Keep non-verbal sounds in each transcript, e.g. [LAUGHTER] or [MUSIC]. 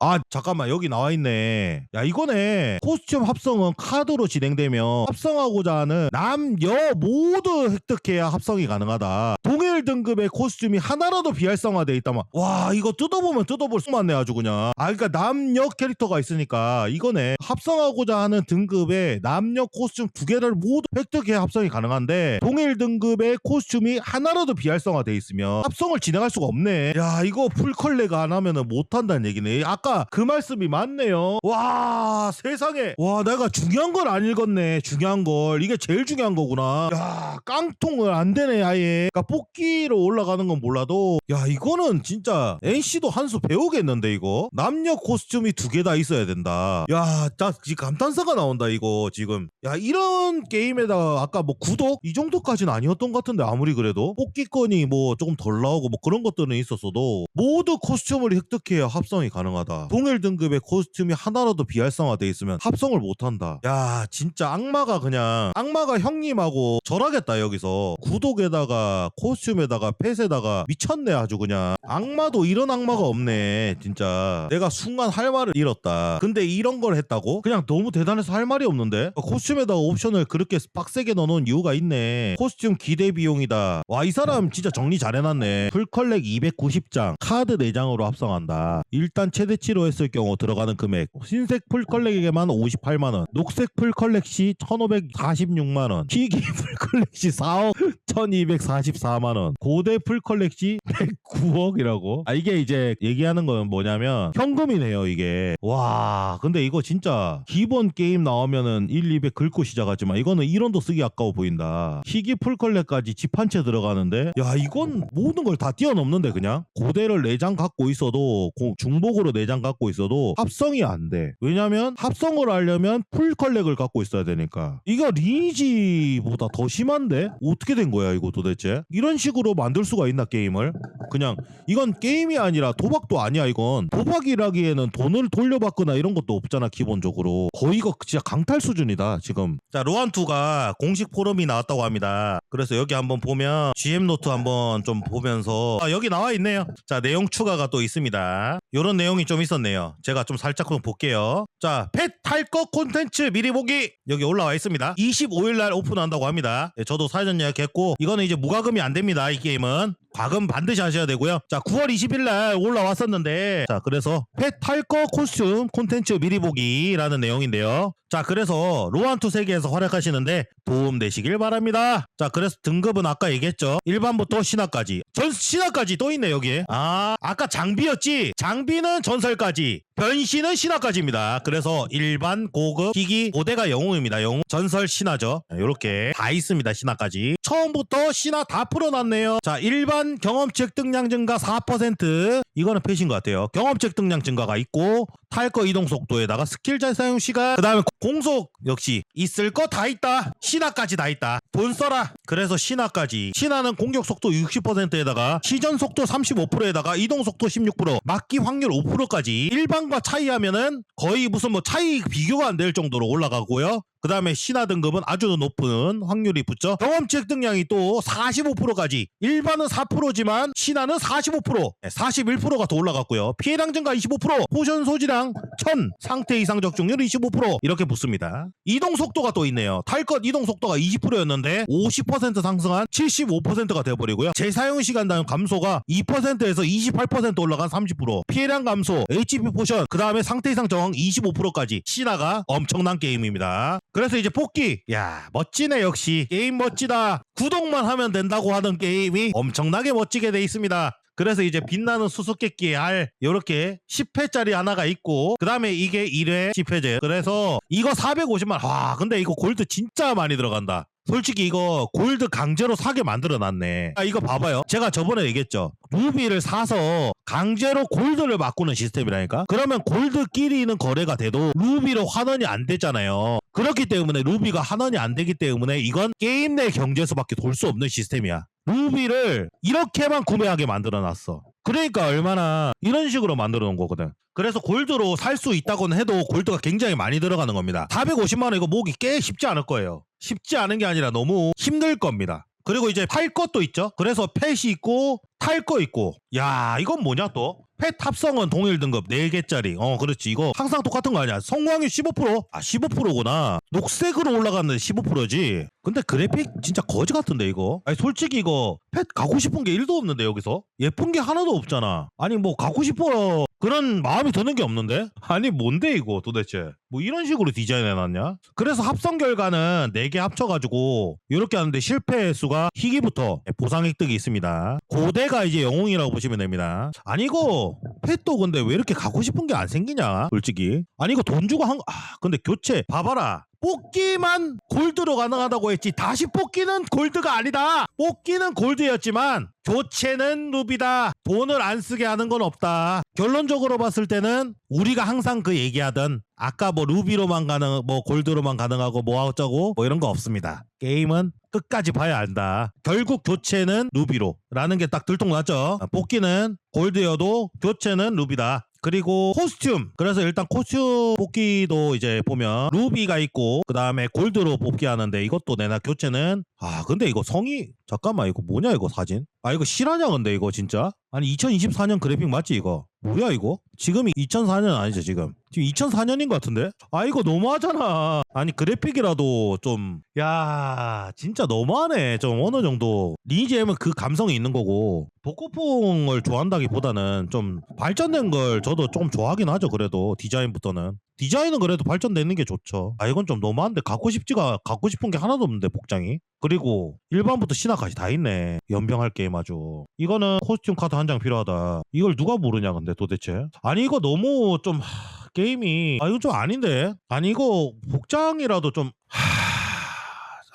아 잠깐만. 여기 나와 있네. 야 이거네. 코스튬 합성은 카드로 진행되며 합성하고자 하는 남 여 모두 획득해야 합성이 가능하다. 동일 등급의 코스튬이 하나라도 비활성화돼 있다면. 와 이거 뜯어보면 뜯어볼 수 많네 아주 그냥. 아 그러니까 남녀 캐릭터가 있으니까 이거네. 합성하고자 하는 등급의 남녀 코스튬 두 개를 모두 획득해야 합성이 가능한데 동일 등급의 코스튬이 하나라도 비활성화돼 있으면 합성을 진행할 수가 없네. 야 이거 풀컬레가 안 하면은 못한다는 얘기네. 아까 그 말씀이 맞네요. 와 세상에. 와 내가 중요한 걸 안 읽었네. 중요한 걸. 이게 제일 중요한 거구나. 야 깡통을 안 되네 아예. 그러니까 뽑기로 올라가는 건 몰라도. 야 이거는 진짜 NC도 한 수 배우겠는데 이거? 남녀 코스튬이 두 개 다 있어야 된다. 야나 지금 감탄사가 나온다 이거 지금. 야 이런 게임에다가 아까 뭐 구독? 이 정도까지는 아니었던 것 같은데 아무리 그래도. 뽑기권이 뭐 조금 덜 나오고 뭐 그런 것들은 있었어도 모두 코스튬을 획득해야 합성이 가능하다 동일 등급의 코스튬이 하나라도 비활성화돼 있으면 합성을 못한다. 야 진짜 악마가 그냥 악마가 형님하고 절하겠다 여기서. 구독에다가 코스튬에다가 펫에다가 미쳤네 아주 그냥. 악마도 이런 악마가 없네 진짜. 내가 순간 할 말을 잃었다. 근데 이런 걸 했다고? 그냥 너무 대단해서 할 말이 없는데? 코스튬에다가 옵션을 그렇게 빡세게 넣어놓은 이유가 있네. 코스튬 기대 비용이다. 와 이 사람 진짜 정리 잘 해놨네. 풀컬렉 290장 카드 4장으로 합성한다. 일단 최대치 로 했을 경우 들어가는 금액. 흰색 풀컬렉에게만 58만 원. 녹색 풀컬렉 시 1546만 원. 희귀 풀컬렉 시 4억 1244만 원. 고대 풀컬렉 시 109억이라고? 아 이게 이제 얘기하는 건 뭐냐면 현금이네요 이게. 와 근데 이거 진짜 기본 게임 나오면은 1, 200 긁고 시작하지만 이거는 1원도 쓰기 아까워 보인다. 희귀 풀컬렉까지 집 한 채 들어가는데? 야 이건 모든 걸 다 뛰어넘는데 그냥? 고대를 4장 갖고 있어도 고- 중복으로 4장 갖고 있어도 합성이 안 돼. 왜냐면 합성을 하려면 풀컬렉을 갖고 있어야 되니까. 이거 리니지보다 더 심한데? 어떻게 된 거야 이거 도대체? 이런 식으로 만들 수가 있나 게임을? 그냥 이건 게임이 아니라 도박도 아니야 이건. 도박이라기에는 돈을 돌려받거나 이런 것도 없잖아 기본적으로. 거의 이거 진짜 강탈 수준이다 지금. 자 로안2가 공식 포럼이 나왔다고 합니다. 그래서 여기 한번 보면 GM 노트 한번 좀 보면서 아, 여기 나와 있네요. 자 내용 추가가 또 있습니다. 요런 내용이 좀 있 었네요. 제가 좀 살짝 좀 볼게요. 자 펫 탈것 콘텐츠 미리 보기. 여기 올라와 있습니다. 25일 날 오픈한다고 합니다. 예, 저도 사전 예약했고 이거는 이제 무과금이 안 됩니다 이 게임은 과금 반드시 하셔야 되고요. 자, 9월 20일 날 올라왔었는데 자, 그래서 펫 탈거 코스튬 콘텐츠 미리 보기라는 내용인데요. 자, 그래서 로안투 세계에서 활약하시는데 도움 되시길 바랍니다. 자, 그래서 등급은 아까 얘기했죠. 일반부터 신화까지. 전 신화까지 또 있네, 여기. 아, 아까 장비였지. 장비는 전설까지. 변신은 신화까지입니다. 그래서 일반, 고급, 희귀, 고대가 영웅입니다. 영웅, 전설, 신화죠. 이렇게 다 있습니다. 신화까지. 처음부터 신화 다 풀어놨네요. 자, 일반 경험치 획득량 증가 4%. 이거는 패신 것 같아요. 경험치 획득량 증가가 있고, 탈거 이동 속도에다가 스킬 잘 사용 시간, 그 다음에 공속 역시 있을 거 다 있다. 신화까지 다 있다. 돈 써라. 그래서 신화까지. 신화는 공격 속도 60%에다가 시전 속도 35%에다가 이동 속도 16%, 막기 확률 5%까지 일반과 차이하면은 거의 무슨 뭐 차이 비교가 안 될 정도로 올라가고요. 그 다음에 신화 등급은 아주 높은 확률이 붙죠. 경험치 획득량이 또 45%까지. 일반은 4%지만 신화는 45%, 41%가 더 올라갔고요. 피해량 증가 25%, 포션 소지량 1000, 상태 이상 적중률 25% 이렇게 붙습니다. 이동 속도가 또 있네요. 탈것 이동 속도가 20%였는데 50% 상승한 75%가 돼버리고요. 재사용 시간 당 감소가 2%에서 28% 올라간 30%, 피해량 감소, HP 포션, 그 다음에 상태 이상 저항 25%까지 신화가 엄청난 게임입니다. 그래서 이제 뽑기 야 멋지네 역시. 게임 멋지다. 구독만 하면 된다고 하던 게임이 엄청나게 멋지게 돼 있습니다. 그래서 이제 빛나는 수수께끼의 알 요렇게 10회짜리 하나가 있고 그 다음에 이게 1회 10회제. 그래서 이거 450만. 와 근데 이거 골드 진짜 많이 들어간다. 솔직히 이거 골드 강제로 사게 만들어 놨네. 아, 이거 봐봐요. 제가 저번에 얘기했죠. 루비를 사서 강제로 골드를 바꾸는 시스템이라니까? 그러면 골드끼리는 거래가 돼도 루비로 환원이 안 되잖아요. 그렇기 때문에 루비가 환원이 안 되기 때문에 이건 게임 내 경제에서밖에 돌 수 없는 시스템이야. 루비를 이렇게만 구매하게 만들어 놨어. 그러니까 얼마나 이런 식으로 만들어 놓은 거거든. 그래서 골드로 살 수 있다고는 해도 골드가 굉장히 많이 들어가는 겁니다. 450만 원 이거 모으기 꽤 쉽지 않을 거예요. 쉽지 않은 게 아니라 너무 힘들 겁니다. 그리고 이제 팔 것도 있죠. 그래서 펫이 있고 탈 거 있고. 야, 이건 뭐냐 또? 펫 합성은 동일 등급 4개짜리. 어, 그렇지. 이거 항상 똑같은 거 아니야. 성광이 15%? 아, 15%구나. 녹색으로 올라갔는데 15%지. 근데 그래픽 진짜 거지 같은데 이거. 아니 솔직히 이거 펫 가고 싶은 게 1도 없는데 여기서. 예쁜 게 하나도 없잖아. 아니 뭐 가고 싶어 그런 마음이 드는 게 없는데? 아니 뭔데 이거 도대체? 뭐 이런 식으로 디자인해놨냐? 그래서 합성 결과는 4개 합쳐가지고 이렇게 하는데 실패 수가 희귀부터 보상 획득이 있습니다. 고대가 이제 영웅이라고 보시면 됩니다. 아니 이거 펫도 근데 왜 이렇게 가고 싶은 게 안 생기냐? 솔직히. 아니 이거 돈 주고 한 아 근데 교체 봐봐라. 뽑기만 골드로 가능하다고 했지 다시 뽑기는 골드가 아니다. 뽑기는 골드였지만 교체는 루비다. 돈을 안 쓰게 하는 건 없다. 결론적으로 봤을 때는 우리가 항상 그 얘기하던 아까 뭐 루비로만 가능 뭐 골드로만 가능하고 뭐 어쩌고 뭐 이런 거 없습니다. 게임은 끝까지 봐야 한다. 결국 교체는 루비로 라는 게 딱 들통났죠. 뽑기는 골드여도 교체는 루비다 그리고 코스튬. 그래서 일단 코스튬 뽑기도 이제 보면 루비가 있고 그 다음에 골드로 뽑기 하는데 이것도 내나 교체는 아 근데 이거 성이 잠깐만 이거 뭐냐 이거 사진? 아 이거 실화냐 근데 이거 진짜? 아니 2024년 그래픽 맞지 이거? 뭐야 이거? 지금이 2004년 아니죠 지금? 지금 2004년인 것 같은데? 아 이거 너무하잖아. 아니 그래픽이라도 좀 야 진짜 너무하네. 좀 어느 정도. 리니지엠은 그 감성이 있는 거고 복고풍을 좋아한다기보다는 좀 발전된 걸 저도 좀 좋아하긴 하죠 그래도. 디자인부터는 디자인은 그래도 발전되는 게 좋죠. 아 이건 좀 너무한데 갖고 싶지가 갖고 싶은 게 하나도 없는데 복장이. 그리고 일반부터 신화까지 다 있네. 연병할 게임 아주. 이거는 코스튬 카드 한 장 필요하다. 이걸 누가 모르냐 근데 도대체? 아니 이거 너무 좀 하, 게임이 아 이건 좀 아닌데? 아니 이거 복장이라도 좀 하...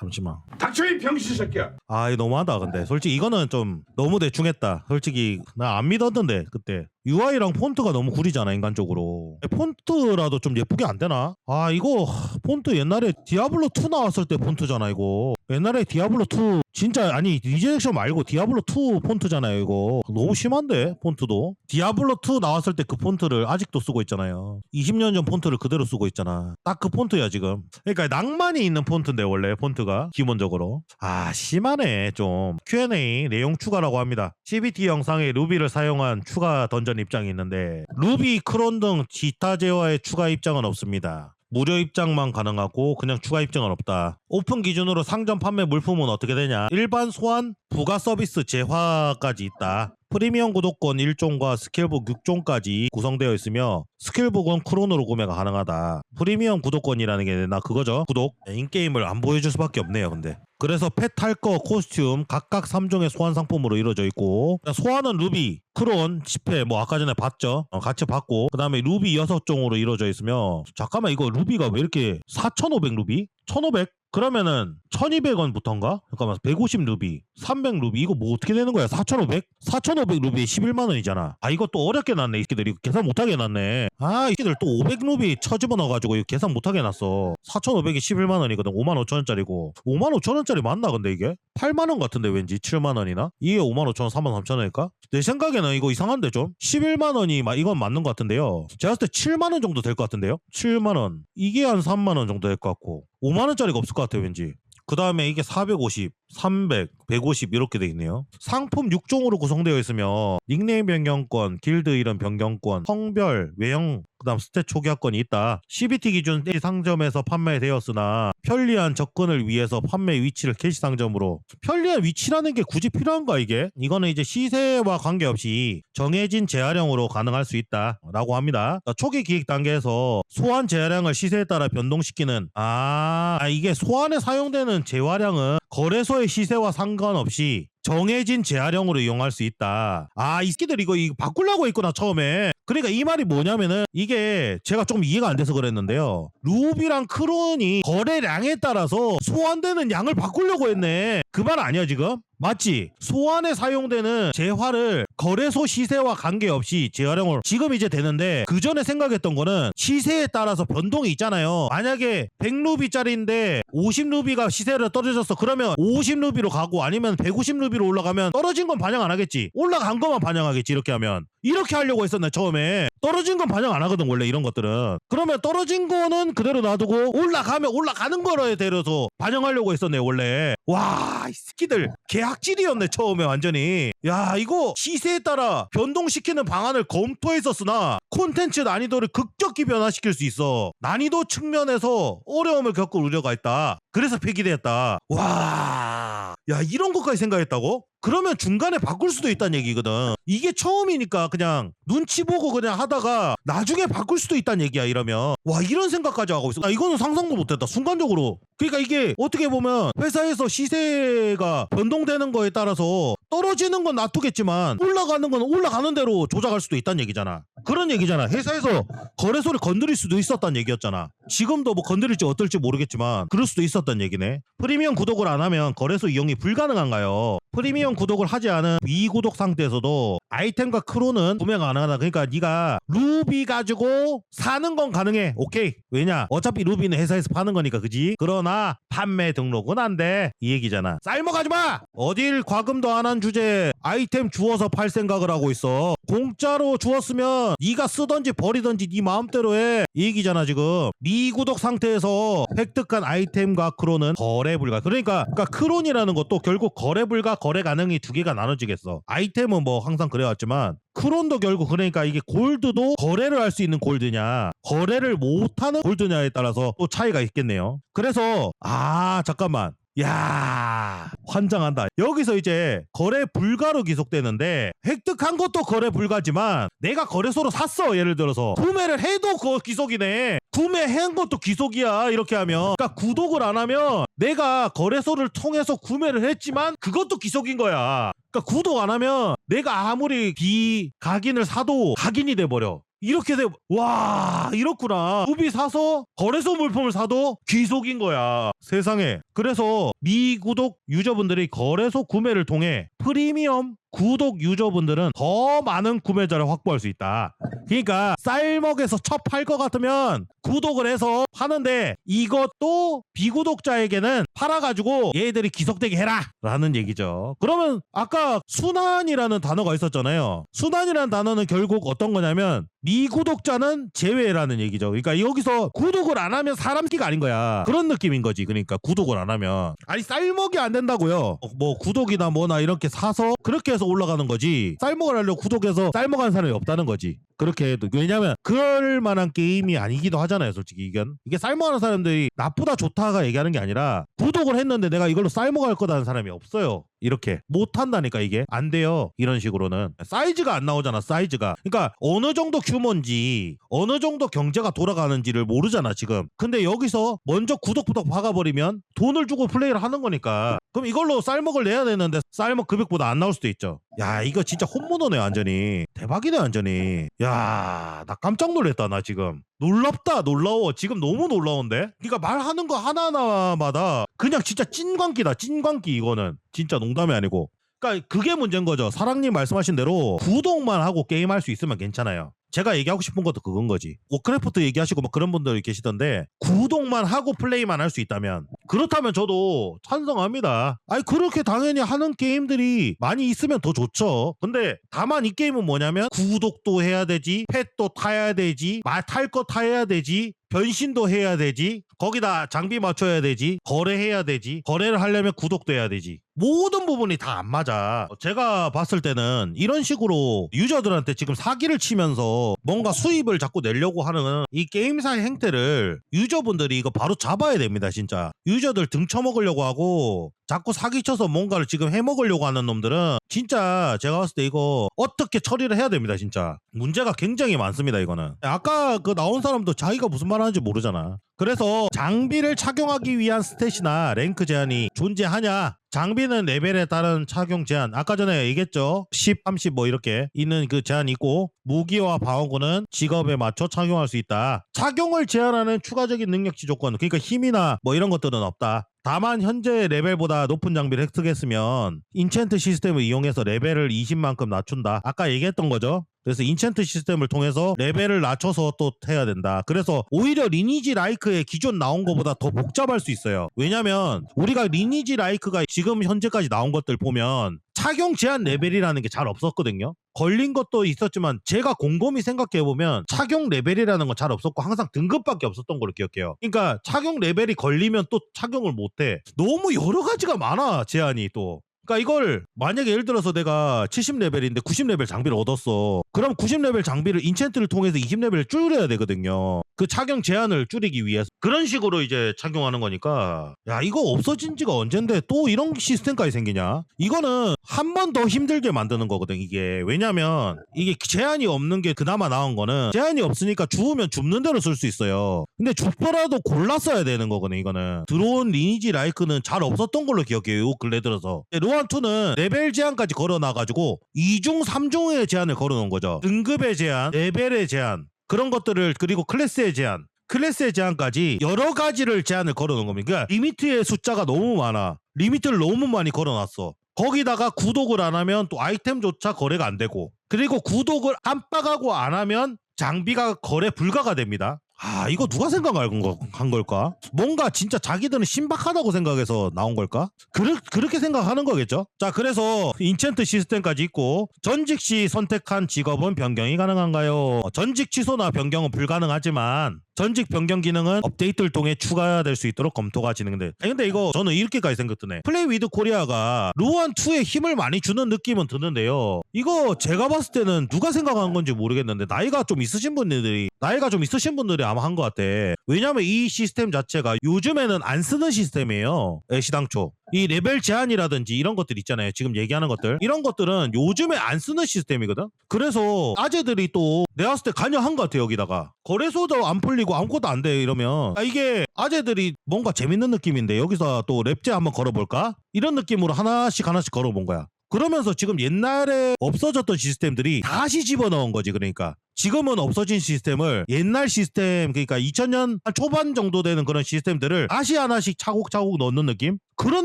잠시만. 닥쳐 이 병신 새끼야. 아 이거 너무하다 근데. 솔직히 이거는 좀 너무 대충했다. 솔직히 나 안 믿었는데 그때 UI랑 폰트가 너무 구리잖아 인간적으로. 폰트라도 좀 예쁘게 안 되나? 아 이거 하, 폰트 옛날에 디아블로2 나왔을 때 폰트잖아 이거. 옛날에 디아블로2 진짜 아니 리제렉션 말고 디아블로2 폰트잖아요 이거. 너무 심한데 폰트도? 디아블로2 나왔을 때 그 폰트를 아직도 쓰고 있잖아요. 20년 전 폰트를 그대로 쓰고 있잖아. 딱 그 폰트야 지금. 그러니까 낭만이 있는 폰트인데 원래 폰트가 기본적으로. 아 심하네 좀. Q&A 내용 추가라고 합니다. CBT 영상에 루비를 사용한 추가 던전 입장이 있는데 루비 크론 등 기타 제어의 추가 입장은 없습니다 무료 입장만 가능하고 그냥 추가 입장은 없다. 오픈 기준으로 상점 판매 물품은 어떻게 되냐? 일반 소환, 부가 서비스 재화까지 있다. 프리미엄 구독권 1종과 스킬북 6종까지 구성되어 있으며 스킬북은 크론으로 구매가 가능하다. 프리미엄 구독권이라는 게 나 그거죠. 구독. 인게임을 안 보여줄 수밖에 없네요. 근데. 그래서 펫 탈거 코스튬 각각 3종의 소환 상품으로 이루어져 있고 소환은 루비, 크론, 10회 뭐 아까 전에 봤죠? 어, 같이 봤고 그 다음에 루비 6종으로 이루어져 있으며 잠깐만 이거 루비가 왜 이렇게 4,500 루비? 1,500? 그러면은 1200원부터인가? 잠깐만 150 루비 300 루비 이거 뭐 어떻게 되는 거야? 4500? 4500 루비에 11만 원이잖아. 아 이거 또 어렵게 났네 이 새끼들 이거 계산 못하게 해놨네. 아 이 새끼들 또 500 루비 쳐집어 넣어가지고 이거 계산 못하게 해놨어 4500이 11만 원이거든 5만 5천 원짜리고. 5만 5천 원짜리 맞나 근데 이게? 8만 원 같은데 왠지 7만 원이나? 이게 5만 5천 원 3만 3천 원일까? 내 생각에는 이거 이상한데 좀? 11만 원이 막 이건 맞는 것 같은데요. 제가 봤을 때 7만 원 정도 될 것 같은데요? 7만 원. 이게 한 3만 원 정도 될 것 같고. 5만 원짜리가 없을 것 같아요 왠지 그 다음에 이게 450, 300, 150 이렇게 돼 있네요. 상품 6종으로 구성되어 있으며 닉네임 변경권, 길드 이름 변경권, 성별, 외형, 그다음 스탯 초기화권이 있다. CBT 기준 상점에서 판매되었으나 편리한 접근을 위해서 판매 위치를 캐시 상점으로 편리한 위치라는 게 굳이 필요한가 이게? 이거는 이제 시세와 관계없이 정해진 재활용으로 가능할 수 있다라고 합니다. 그러니까 초기 기획 단계에서 소환 재활용을 시세에 따라 변동시키는 아, 아 이게 소환에 사용되는 재활용은 거래소 의 시세와 상관없이 정해진 재활용으로 이용할 수 있다. 아, 이 새끼들 이거, 이거 바꾸려고 했구나, 처음에. 그러니까 이 말이 뭐냐면은 이게 제가 좀 이해가 안 돼서 그랬는데요. 루비랑 크론이 거래량에 따라서 소환되는 양을 바꾸려고 했네. 그 말 아니야, 지금? 맞지? 소환에 사용되는 재화를 거래소 시세와 관계없이 재활용을 지금 이제 되는데 그 전에 생각했던 거는 시세에 따라서 변동이 있잖아요. 만약에 100루비짜리인데 50루비가 시세를 떨어졌어. 그러면 50루비로 가고 아니면 150루비로 올라가면 떨어진 건 반영 안 하겠지. 올라간 것만 반영하겠지. 이렇게 하면. 이렇게 하려고 했었네 처음에 떨어진 건 반영 안 하거든 원래 이런 것들은. 그러면 떨어진 거는 그대로 놔두고 올라가면 올라가는 거로에 대해서 반영하려고 했었네 원래. 와 이 새끼들. 개학질이었네 처음에 완전히. 야 이거 시세에 따라 변동시키는 방안을 검토했었으나 콘텐츠 난이도를 급격히 변화시킬 수 있어. 난이도 측면에서 어려움을 겪을 우려가 있다. 그래서 폐기되었다. 와, 야 이런 것까지 생각했다고? 그러면 중간에 바꿀 수도 있다는 얘기거든. 이게 처음이니까 그냥 눈치 보고 그냥 하다가 나중에 바꿀 수도 있다는 얘기야 이러면 와 이런 생각까지 하고 있어. 나 이거는 상상도 못했다. 순간적으로. 그러니까 이게 어떻게 보면 회사에서 시세가 변동되는 거에 따라서 떨어지는 건 놔두겠지만 올라가는 건 올라가는 대로 조작할 수도 있다는 얘기잖아. 그런 얘기잖아. 회사에서 거래소를 건드릴 수도 있었다는 얘기였잖아. 지금도 뭐 건드릴지 어떨지 모르겠지만 그럴 수도 있었다는 얘기네. 프리미엄 구독을 안 하면 거래소 이용이 불가능한가요? 프리미엄 구독을 하지 않은 미구독 상태에서도 아이템과 크로는 구매 가능하다. 그러니까 네가 루비 가지고 사는 건 가능해. 오케이. 왜냐? 어차피 루비는 회사에서 파는 거니까 그지? 그러나 판매 등록은 안 돼. 이 얘기잖아. 쌀먹하지 마. 어딜 과금도 안 한 주제 아이템 주워서 팔 생각을 하고 있어. 공짜로 주었으면 네가 쓰던지 버리던지 네 마음대로 해. 이 얘기잖아 지금. 미구독 상태에서 획득한 아이템과 크로는 거래 불가. 그러니까 그러니까 크론이라는 것도 결국 거래 불가 거래 가능이 두 개가 나눠지겠어. 아이템은 뭐 항상 그래왔지만 크론도 결국 그러니까 이게 골드도 거래를 할 수 있는 골드냐 거래를 못하는 골드냐에 따라서 또 차이가 있겠네요. 그래서 아 잠깐만 야 환장한다. 여기서 이제 거래 불가로 기속되는데 획득한 것도 거래 불가지만 내가 거래소로 샀어 예를 들어서 구매를 해도 그 기속이네. 구매한 것도 기속이야 이렇게 하면 그러니까 구독을 안 하면 내가 거래소를 통해서 구매를 했지만 그것도 기속인 거야. 그러니까 구독 안 하면 내가 아무리 비 각인을 사도 각인이 돼 버려. 이렇게 돼, 와, 이렇구나. 루비 사서 거래소 물품을 사도 귀속인 거야. 세상에. 그래서 미구독 유저분들이 거래소 구매를 통해 프리미엄 구독 유저분들은 더 많은 구매자를 확보할 수 있다. 그러니까 쌀먹에서 첫 팔 것 같으면 구독을 해서 파는데 이것도 비구독자에게는 팔아가지고 얘들이 기속되게 해라 라는 얘기죠. 그러면 아까 순환이라는 단어가 있었잖아요. 순환이라는 단어는 결국 어떤 거냐면 미구독자는 제외라는 얘기죠. 그러니까 여기서 구독을 안 하면 사람 끼가 아닌 거야. 그런 느낌인 거지. 그러니까 구독을 안 하면 아니 쌀먹이 안 된다고요. 어, 뭐 구독이나 뭐나 이렇게 사서 그렇게 해서 올라가는 거지. 쌀먹을 하려고 구독해서 쌀먹한 사람이 없다는 거지. 그렇게 해도 왜냐면 그럴 만한 게임이 아니기도 하잖아요 솔직히 이건 이게 쌀먹하는 사람들이 나쁘다 좋다가 얘기하는 게 아니라 구독을 했는데 내가 이걸로 쌀먹할 거다는 사람이 없어요. 이렇게. 못한다니까 이게. 안 돼요 이런 식으로는. 사이즈가 안 나오잖아 사이즈가. 그러니까 어느 정도 규모인지 어느 정도 경제가 돌아가는지를 모르잖아 지금. 근데 여기서 먼저 구독부터 박아버리면 돈을 주고 플레이를 하는 거니까. 그럼 이걸로 쌀먹을 내야 되는데 쌀먹 금액보다 안 나올 수도 있죠 야 이거 진짜 홈모노네 완전히. 대박이네 완전히. 야 나 깜짝 놀랐다 나 지금. 놀랍다 놀라워. 지금 너무 놀라운데? 그러니까 말하는 거 하나하나마다 그냥 진짜 찐광기다 찐광기 이거는. 진짜 농담이 아니고. 그러니까 그게 문제인 거죠. 사랑님 말씀하신 대로 구독만 하고 게임할 수 있으면 괜찮아요 제가 얘기하고 싶은 것도 그건 거지. 워크래프트 얘기하시고 막 그런 분들이 계시던데 구독만 하고 플레이만 할 수 있다면 그렇다면 저도 찬성합니다. 아니 그렇게 당연히 하는 게임들이 많이 있으면 더 좋죠. 근데 다만 이 게임은 뭐냐면 구독도 해야 되지, 펫도 타야 되지, 말 탈 거 타야 되지, 변신도 해야 되지, 거기다 장비 맞춰야 되지, 거래해야 되지, 거래를 하려면 구독도 해야 되지. 모든 부분이 다 안 맞아. 제가 봤을 때는 이런 식으로 유저들한테 지금 사기를 치면서 뭔가 수입을 자꾸 내려고 하는 이 게임사의 행태를 유저분들이 이거 바로 잡아야 됩니다, 진짜. 유저들 등쳐먹으려고 하고 자꾸 사기쳐서 뭔가를 지금 해먹으려고 하는 놈들은 진짜 제가 봤을 때 이거 어떻게 처리를 해야 됩니다, 진짜. 문제가 굉장히 많습니다, 이거는. 아까 그 나온 사람도 자기가 무슨 말 하는지 모르잖아. 그래서 장비를 착용하기 위한 스탯이나 랭크 제한이 존재하냐? 장비는 레벨에 따른 착용 제한. 아까 전에 얘기했죠. 10, 30 뭐 이렇게 있는 그 제한이 있고 무기와 방어구는 직업에 맞춰 착용할 수 있다. 착용을 제한하는 추가적인 능력치 조건. 그러니까 힘이나 뭐 이런 것들은 없다. 다만 현재 레벨보다 높은 장비를 획득했으면 인챈트 시스템을 이용해서 레벨을 20만큼 낮춘다. 아까 얘기했던 거죠. 그래서 인챈트 시스템을 통해서 레벨을 낮춰서 또 해야 된다. 그래서 오히려 리니지 라이크의 기존 나온 것보다 더 복잡할 수 있어요. 왜냐면 우리가 리니지 라이크가 지금 현재까지 나온 것들 보면 착용 제한 레벨이라는 게 잘 없었거든요. 걸린 것도 있었지만 제가 곰곰이 생각해보면 착용 레벨이라는 건 잘 없었고 항상 등급밖에 없었던 걸로 기억해요. 그러니까 착용 레벨이 걸리면 또 착용을 못해. 너무 여러 가지가 많아 제한이 또. 그러니까 이걸 만약에 예를 들어서 내가 70레벨인데 90레벨 장비를 얻었어. 그럼 90레벨 장비를 인챈트를 통해서 20레벨을 줄여야 되거든요. 그 착용 제한을 줄이기 위해서 그런 식으로 이제 착용하는 거니까 야 이거 없어진 지가 언젠데 또 이런 시스템까지 생기냐? 이거는 한 번 더 힘들게 만드는 거거든 이게 왜냐면 이게 제한이 없는 게 그나마 나은 거는 제한이 없으니까 주우면 줍는 대로 쓸 수 있어요. 근데 줍더라도 골라 써야 되는 거거든 이거는 드론 리니지 라이크는 잘 없었던 걸로 기억해요 요 근래 들어서 로안 2는 레벨 제한까지 걸어놔가지고 2중 3중의 제한을 걸어놓은 거죠 등급의 제한 레벨의 제한 그런 것들을 그리고 클래스의 제한 클래스의 제한까지 여러 가지를 제한을 걸어놓은 겁니다. 그러니까 리미트의 숫자가 너무 많아. 리미트를 너무 많이 걸어놨어. 거기다가 구독을 안 하면 또 아이템조차 거래가 안 되고 그리고 구독을 깜빡하고 안 하면 장비가 거래 불가가 됩니다. 아 이거 누가 생각한 거- 한 걸까? 뭔가 진짜 자기들은 신박하다고 생각해서 나온 걸까? 그르, 그렇게 생각하는 거겠죠? 자 그래서 인챈트 시스템까지 있고 전직 시 선택한 직업은 변경이 가능한가요? 전직 취소나 변경은 불가능하지만 전직 변경 기능은 업데이트를 통해 추가될 수 있도록 검토가 진행돼. 아니 근데 이거 저는 이렇게까지 생각 드네. 플레이 위드 코리아가 루안 2에 힘을 많이 주는 느낌은 드는데요. 이거 제가 봤을 때는 누가 생각한 건지 모르겠는데 나이가 좀 있으신 분들이 나이가 좀 있으신 분들이 아마 한 것 같아. 왜냐면 이 시스템 자체가 요즘에는 안 쓰는 시스템이에요. 애시당초. 이 레벨 제한이라든지 이런 것들 있잖아요. 지금 얘기하는 것들. 이런 것들은 요즘에 안 쓰는 시스템이거든. 그래서 아재들이 또 내가 봤을 때 관여한 것 같아 여기다가. 거래소도 안 풀리고 아무것도 안 돼 이러면 아, 이게 아재들이 뭔가 재밌는 느낌인데 여기서 또 랩제 한번 걸어볼까? 이런 느낌으로 하나씩 하나씩 걸어본 거야. 그러면서 지금 옛날에 없어졌던 시스템들이 다시 집어넣은 거지 그러니까 지금은 없어진 시스템을 옛날 시스템 그러니까 2000년 한 초반 정도 되는 그런 시스템들을 다시 하나씩 차곡차곡 넣는 느낌? 그런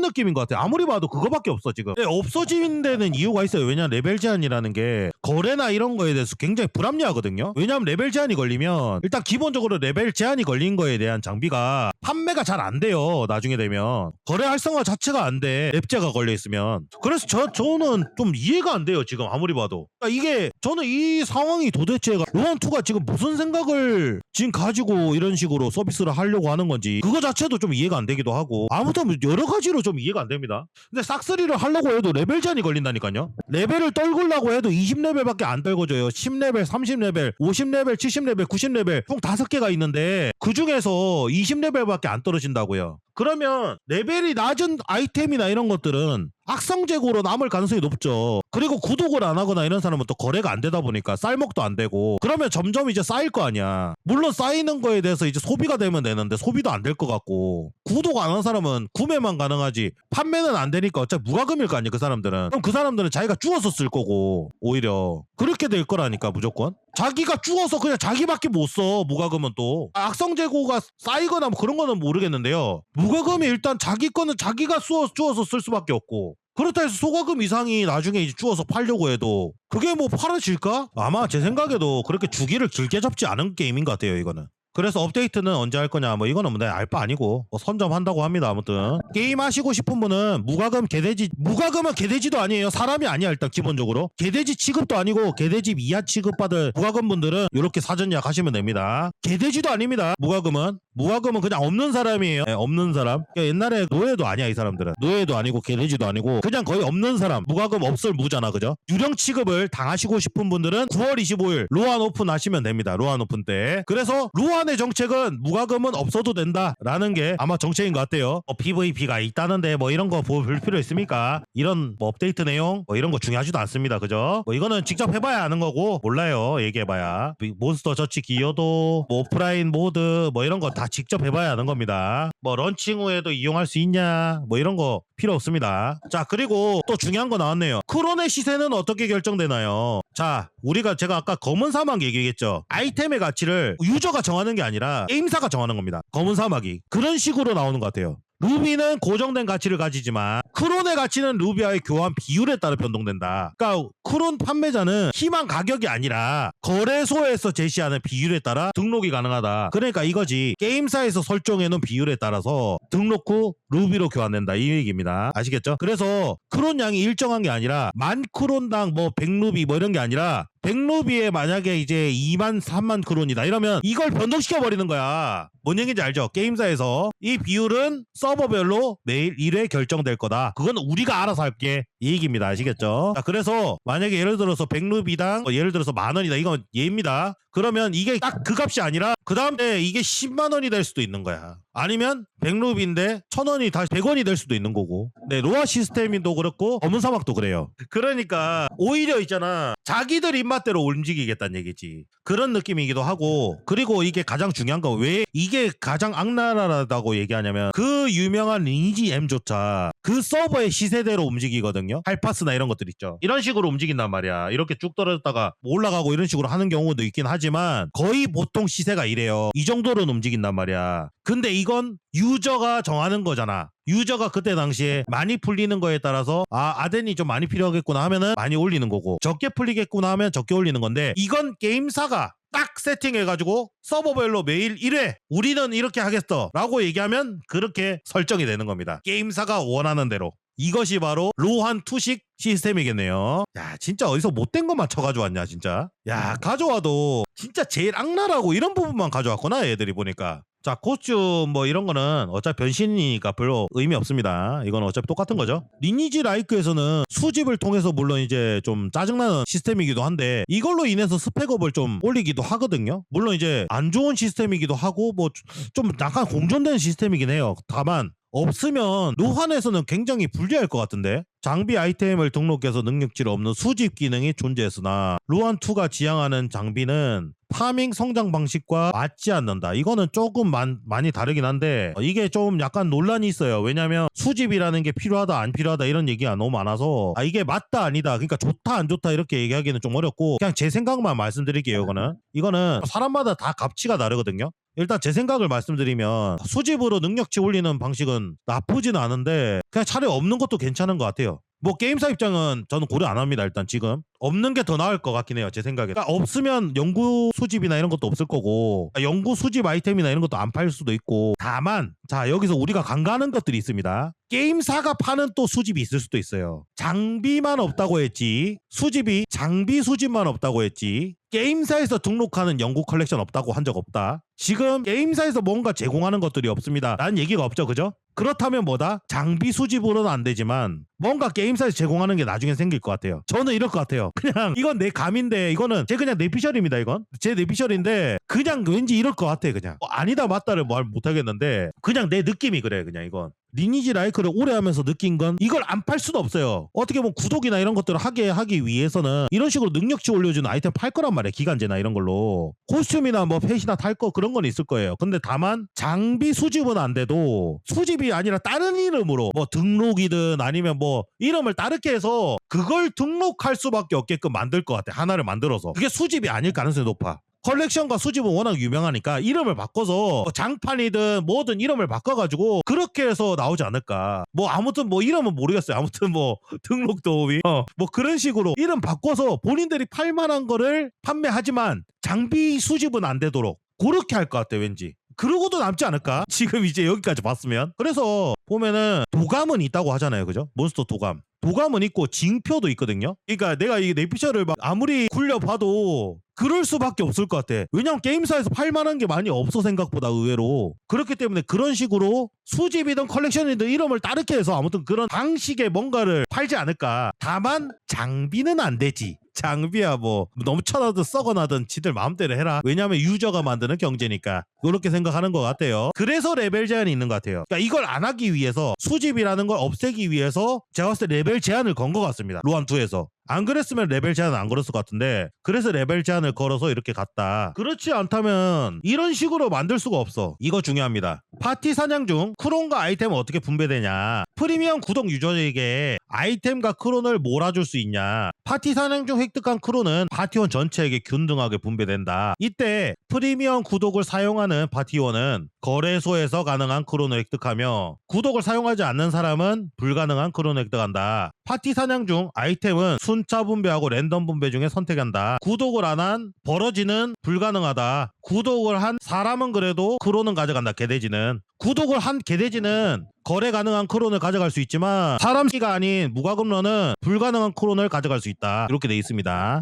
느낌인 것 같아 아무리 봐도 그거밖에 없어 지금. 근데 없어진 데는 이유가 있어요. 왜냐면 레벨 제한이라는 게 거래나 이런 거에 대해서 굉장히 불합리하거든요. 왜냐면 레벨 제한이 걸리면 일단 기본적으로 레벨 제한이 걸린 거에 대한 장비가 판매가 잘 안 돼요 나중에 되면. 거래 활성화 자체가 안 돼. 랩제가 걸려 있으면. 그래서 저 저는 좀 이해가 안 돼요 지금 아무리 봐도. 그러니까 이게 저는 이 상황이 도대체 로한 2가 지금 무슨 생각을 지금 가지고 이런 식으로 서비스를 하려고 하는 건지 그거 자체도 좀 이해가 안 되기도 하고 아무튼 뭐 여러 가지로 좀 이해가 안 됩니다. 근데 싹쓸이를 하려고 해도 레벨 제한이 걸린다니까요. 레벨을 떨구려고 해도 20레벨밖에 안 떨궈져요. 10레벨 30레벨 50레벨 70레벨 90레벨 총 5개가 있는데 그 중에서 20레벨밖에 안 떨어진다고요. 그러면 레벨이 낮은 아이템이나 이런 것들은 악성 재고로 남을 가능성이 높죠. 그리고 구독을 안 하거나 이런 사람은 또 거래가 안 되다 보니까 쌀먹도 안 되고 그러면 점점 이제 쌓일 거 아니야. 물론 쌓이는 거에 대해서 이제 소비가 되면 되는데 소비도 안 될 것 같고 구독 안 한 사람은 구매만 가능하지 판매는 안 되니까 어차피 무과금일 거 아니야 그 사람들은. 그럼 그 사람들은 자기가 주워서 쓸 거고 오히려 그렇게 될 거라니까 무조건. 자기가 주워서 그냥 자기밖에 못 써 무과금은 또 악성 재고가 쌓이거나 뭐 그런 거는 모르겠는데요 무과금이 일단 자기 거는 자기가 쏘, 주워서 쓸 수밖에 없고 그렇다 해서 소과금 이상이 나중에 이제 주워서 팔려고 해도 그게 뭐 팔아질까? 아마 제 생각에도 그렇게 주기를 길게 잡지 않은 게임인 것 같아요 이거는 그래서 업데이트는 언제 할 거냐 뭐 이거는 뭐 알바 아니고 뭐 선점한다고 합니다 아무튼. 게임 하시고 싶은 분은 무과금 개돼지 무과금은 개돼지도 아니에요. 사람이 아니야 일단 기본적으로. 개돼지 취급도 아니고 개돼지 이하 취급받을 무과금 분들은 이렇게 사전 예약하시면 됩니다. 개돼지도 아닙니다 무과금은. 무과금은 그냥 없는 사람이에요. 네, 없는 사람. 그러니까 옛날에 노예도 아니야 이 사람들은. 노예도 아니고 개돼지도 아니고 그냥 거의 없는 사람. 무과금 없을 무잖아 그죠? 유령 취급을 당하시고 싶은 분들은 9월 25일 로안 오픈 하시면 됩니다 로안 오픈 때. 그래서 로안 의 정책은 무과금은 없어도 된다라는 게 아마 정책인 것 같아요. 어, PVP가 있다는데 뭐 이런 거 볼 필요 있습니까? 이런 뭐 업데이트 내용 뭐 이런 거 중요하지도 않습니다. 그죠? 뭐 이거는 직접 해봐야 아는 거고 몰라요. 얘기해봐야. 몬스터 저치 기여도 뭐 오프라인 모드 뭐 이런 거 다 직접 해봐야 아는 겁니다 뭐 런칭 후에도 이용할 수 있냐 뭐 이런 거 필요 없습니다. 자 그리고 또 중요한 거 나왔네요. 크론의 시세는 어떻게 결정되나요? 자 우리가 제가 아까 검은 사막 얘기했죠. 아이템의 가치를 유저가 정하는 게 아니라 게임사가 정하는 겁니다. 검은 사막이. 그런 식으로 나오는 것 같아요 루비는 고정된 가치를 가지지만 크론의 가치는 루비와의 교환 비율에 따라 변동된다. 그러니까 크론 판매자는 희망 가격이 아니라 거래소에서 제시하는 비율에 따라 등록이 가능하다. 그러니까 이거지. 게임사에서 설정해놓은 비율에 따라서 등록 후 루비로 교환된다. 이 얘기입니다. 아시겠죠? 그래서 크론 양이 일정한 게 아니라 만 크론당 뭐 100루비 뭐 이런 게 아니라 100루비에 만약에 이제 2만 3만 크론이다 이러면 이걸 변동시켜 버리는 거야. 뭔 얘기인지 알죠? 게임사에서 이 비율은 서버별로 매일 1회 결정될 거다. 그건 우리가 알아서 할게. 이 얘기입니다. 아시겠죠? 자, 그래서 만약에 예를 들어서 100루비당 뭐 예를 들어서 만 원이다. 이건 예입니다. 그러면 이게 딱 그 값이 아니라 그 다음에 이게 10만 원이 될 수도 있는 거야. 아니면 100루비인데 1000원이 다시 100원이 될 수도 있는 거고. 네, 로아 시스템도 그렇고 검은 사막도 그래요. 그러니까 오히려 있잖아. 자기들 입맛대로 움직이겠다는 얘기지. 그런 느낌이기도 하고 그리고 이게 가장 중요한 건 왜 이게 가장 악랄하다고 얘기하냐면 그 유명한 리니지 M조차 그 서버의 시세대로 움직이거든요. 할파스나 이런 것들 있죠. 이런 식으로 움직인단 말이야. 이렇게 쭉 떨어졌다가 올라가고 이런 식으로 하는 경우도 있긴 하지만 거의 보통 시세가 이래 요. 이 정도로는 움직인단 말이야. 근데 이건 유저가 정하는 거잖아. 유저가 그때 당시에 많이 풀리는 거에 따라서 아 아덴이 좀 많이 필요하겠구나 하면은 많이 올리는 거고 적게 풀리겠구나 하면 적게 올리는 건데 이건 게임사가 딱 세팅해가지고 서버별로 매일 1회 우리는 이렇게 하겠어 라고 얘기하면 그렇게 설정이 되는 겁니다 게임사가 원하는 대로 이것이 바로 로한 투식 시스템이겠네요. 야 진짜 어디서 못된 것만 쳐가지고 왔냐 진짜. 야 가져와도 진짜 제일 악랄하고 이런 부분만 가져왔구나 얘들이 보니까. 자 코스튬 뭐 이런 거는 어차피 변신이니까 별로 의미 없습니다. 이건 어차피 똑같은 거죠. 리니지 라이크에서는 수집을 통해서 물론 이제 좀 짜증나는 시스템이기도 한데 이걸로 인해서 스펙업을 좀 올리기도 하거든요. 물론 이제 안 좋은 시스템이기도 하고 뭐 좀 약간 공존되는 시스템이긴 해요. 다만 없으면 노환에서는 굉장히 불리할 것 같은데 장비 아이템을 등록해서 능력치를 없는 수집 기능이 존재했으나 로한2가 지향하는 장비는 파밍 성장 방식과 맞지 않는다. 이거는 조금 만- 많이 다르긴 한데 어, 이게 좀 약간 논란이 있어요. 왜냐하면 수집이라는 게 필요하다 안 필요하다 이런 얘기가 너무 많아서 아, 이게 맞다 아니다. 그러니까 좋다 안 좋다 이렇게 얘기하기는 좀 어렵고 그냥 제 생각만 말씀드릴게요. 이거는 이거는 사람마다 다 값치가 다르거든요. 일단 제 생각을 말씀드리면 수집으로 능력치 올리는 방식은 나쁘진 않은데 그냥 차라리 없는 것도 괜찮은 것 같아요. 뭐 게임사 입장은 저는 고려 안 합니다. 일단 지금 없는 게 더 나을 것 같긴 해요. 제 생각에. 그러니까 없으면 연구 수집이나 이런 것도 없을 거고 연구 수집 아이템이나 이런 것도 안 팔 수도 있고 다만 자 여기서 우리가 간과하는 것들이 있습니다. 게임사가 파는 또 수집이 있을 수도 있어요. 장비만 없다고 했지 수집이 장비 수집만 없다고 했지 게임사에서 등록하는 연구 컬렉션 없다고 한 적 없다. 지금 게임사에서 뭔가 제공하는 것들이 없습니다. 라는 얘기가 없죠. 그죠? 그렇다면 뭐다? 장비 수집으로는 안 되지만 뭔가 게임사에서 제공하는 게 나중에 생길 것 같아요. 저는 이럴 것 같아요. [LAUGHS] 그냥 이건 내 감인데 이거는 제 그냥 내피셜입니다. 이건 제 내피셜인데 그냥 왠지 이럴 것 같아. 그냥 뭐 아니다 맞다를 말 못하겠는데 그냥 내 느낌이 그래. 그냥 이건 리니지 라이크를 오래 하면서 느낀 건 이걸 안 팔 수도 없어요. 어떻게 보면 구독이나 이런 것들을 하게 하기 위해서는 이런 식으로 능력치 올려주는 아이템 팔 거란 말이에요. 기간제나 이런 걸로. 코스튬이나 뭐 펫이나 탈 거 그런 건 있을 거예요. 근데 다만 장비 수집은 안 돼도 수집이 아니라 다른 이름으로 뭐 등록이든 아니면 뭐 이름을 다르게 해서 그걸 등록할 수밖에 없게끔 만들 것 같아. 하나를 만들어서. 그게 수집이 아닐 가능성이 높아. 컬렉션과 수집은 워낙 유명하니까 이름을 바꿔서 뭐 장판이든 뭐든 이름을 바꿔가지고 그렇게 해서 나오지 않을까. 뭐 아무튼 뭐 이름은 모르겠어요. 아무튼 뭐 [LAUGHS] 등록 도우미 어, 뭐 그런 식으로 이름 바꿔서 본인들이 팔만한 거를 판매하지만 장비 수집은 안 되도록 그렇게 할 것 같아 왠지. 그러고도 남지 않을까? 지금 이제 여기까지 봤으면. 그래서 보면은 도감은 있다고 하잖아요. 그죠? 몬스터 도감. 도감은 있고 징표도 있거든요. 그러니까 내가 이 내피셜을 막 아무리 굴려봐도 그럴 수밖에 없을 것 같아. 왜냐면 게임사에서 팔 만한 게 많이 없어 생각보다 의외로. 그렇기 때문에 그런 식으로 수집이든 컬렉션이든 이름을 다르게 해서 아무튼 그런 방식의 뭔가를 팔지 않을까. 다만 장비는 안 되지. 장비야 뭐 넘쳐나든 썩어나든 지들 마음대로 해라. 왜냐하면 유저가 만드는 경제니까 그렇게 생각하는 것 같아요. 그래서 레벨 제한이 있는 것 같아요. 그러니까 이걸 안 하기 위해서 수집이라는 걸 없애기 위해서 제가 봤을 때 레벨 제한을 건 것 같습니다. 로안 2에서. 안 그랬으면 레벨 제한은 안 걸었을 것 같은데 그래서 레벨 제한을 걸어서 이렇게 갔다. 그렇지 않다면 이런 식으로 만들 수가 없어. 이거 중요합니다. 파티 사냥 중 크론과 아이템은 어떻게 분배되냐 프리미엄 구독 유저에게 아이템과 크론을 몰아줄 수 있냐 파티 사냥 중 획득한 크론은 파티원 전체에게 균등하게 분배된다 이때 프리미엄 구독을 사용하는 파티원은 거래소에서 가능한 크론을 획득하며 구독을 사용하지 않는 사람은 불가능한 크론을 획득한다 파티 사냥 중 아이템은 순차 분배하고 랜덤 분배 중에 선택한다. 구독을 안한 벌어지는 불가능하다. 구독을 한 사람은 그래도 크론은 가져간다 개돼지는. 구독을 한 개돼지는 거래 가능한 크론을 가져갈 수 있지만 사람끼가 아닌 무과금러는 불가능한 크론을 가져갈 수 있다. 이렇게 돼 있습니다